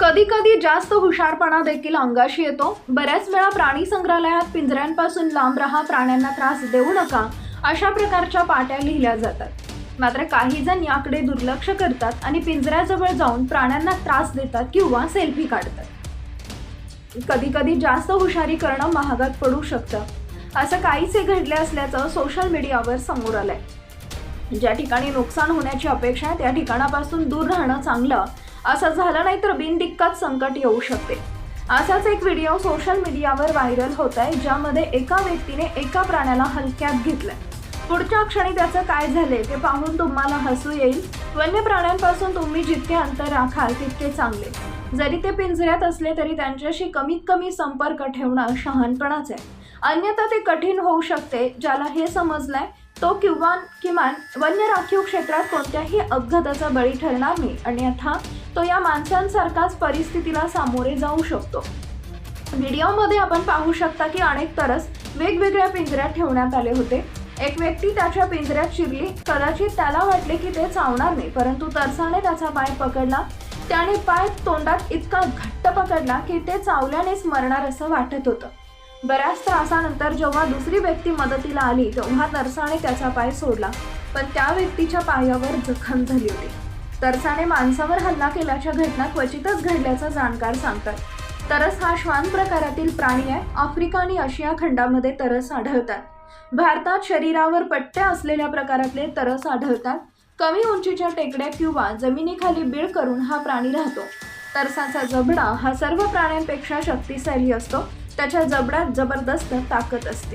कधी कधी जास्त हुशारपणा देखील अंगाशी येतो. बऱ्याच वेळा प्राणी संग्रहालयात पिंजऱ्यांपासून लांब राहा प्राण्यांना त्रास देऊ नका अशा प्रकारच्या पाट्या लिहिल्या जातात. मात्र काही जण याकडे दुर्लक्ष करतात आणि पिंजऱ्याजवळ जाऊन प्राण्यांना त्रास देतात किंवा सेल्फी काढतात. कधी कधी जास्त हुशारी करणं महागात पडू शकतं. असं काहीसे घडले असल्याचं सोशल मीडियावर समोर आलंय. ज्या ठिकाणी नुकसान होण्याची अपेक्षा आहे त्या ठिकाणापासून दूर राहणं चांगलं असं झालं नाही तर बिनदिक्कत संकट येऊ शकते. असाच एक व्हिडिओ सोशल मीडियावर व्हायरल होत आहे ज्यामध्ये एका व्यक्तीने एका प्राण्याला हलक्यात घेतलंय. पुढच्या क्षणी त्याचं काय झाले ते पाहून तुम्हाला हसू येईल. वन्य प्राण्यांपासून तुम्ही जितके अंतर राखाल तितके चांगले. जरी ते पिंजऱ्यात असले तरी त्यांच्याशी कमीत कमी संपर्क ठेवणं शहाणपणाच आहे. अन्यथा ते कठीण होऊ शकते ज्याला हे समजलंय तो किंवा किमान वन्य राखीव क्षेत्रात कोणत्याही अपघाताचा बळी ठरणार नाही. अन्यथा तो या माणसांसारखाच परिस्थितीला सामोरे जाऊ शकतो. व्हिडिओमध्ये आपण पाहू शकता की अनेक तरस वेगवेगळ्या पिंजऱ्यात ठेवण्यात आले होते. एक व्यक्ती त्याच्या पिंजऱ्यात शिरली. कदाचित त्याला वाटले की ते चावणार नाही परंतु तरसाने त्याचा पाय पकडला. त्याने पाय तोंडात इतका घट्ट पकडला की ते चावल्यानेच मरणार असं वाटत होतं. बऱ्याच त्रासानंतर जेव्हा दुसरी व्यक्ती मदतीला आली तेव्हा तरसाने त्याचा पाय सोडला. पण त्या व्यक्तीच्या पायावर जखम झाली होती. तरसाने माणसावर हल्ला केल्याच्या घटना क्वचितच घडल्याचा जाणकार सांगतात. तरस हा श्वान प्रकारातील प्राणी आहे. आफ्रिका आणि आशिया खंडामध्ये तरस आढळतात. भारतात शरीरावर पट्ट्या असलेल्या प्रकारातले तरस आढळतात. कमी उंचीच्या टेकड्या किंवा जमिनीखाली बीळ करून हा प्राणी राहतो. तरसाचा जबडा हा सर्व प्राण्यांपेक्षा शक्तिशाली असतो. त्याच्या जबड्यात जबरदस्त ताकद असते.